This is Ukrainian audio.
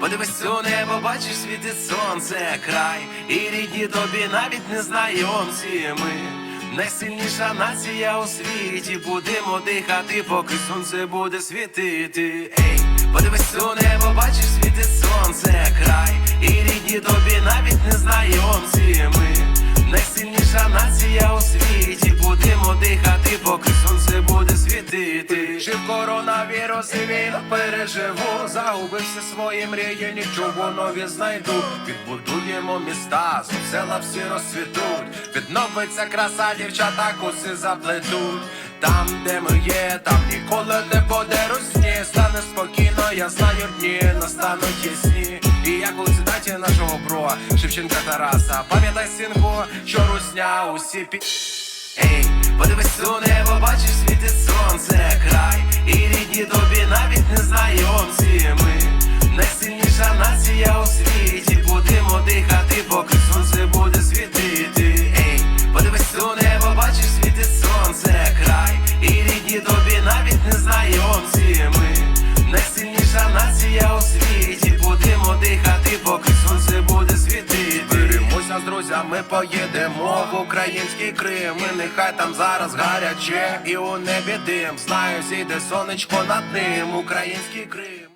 подивись у небо, бачиш світить сонце, край, і рідні тобі навіть не знайомці ми. Найсильніша нація у світі, будемо дихати, поки сонце буде світити. Ей, подивись у небо, бачиш світить сонце, край, і рідні тобі світити. Жив коронавірус і війну переживу. Загубився свої мрії, нічого нові знайду. Відбудуємо міста, знов села всі розцвітуть. Відновиться краса, дівчата коси заплетуть. Там, де ми є, там ніколи не буде русні. Стане спокійно, я знаю дні, настануть ясні. І як у цитаті нашого бро Шевченка Тараса, пам'ятай, синку, що русня усі пі. Ей, подивись у небо, бачиш світить сонце, край, і рідні тобі навіть не знайомці ми. Найсильніша нація у світі, будемо дихати, поки сонце буде світити. Ей, подивись у небо, бачиш світить сонце, край, і рідні тобі навіть не знайомці ми. Найсильніша нація у світі, будемо дихати, поки сонце друзями, поїдемо в український Крим. І нехай там зараз гаряче, і у небі дим. Знаю, зійде сонечко над ним, український Крим.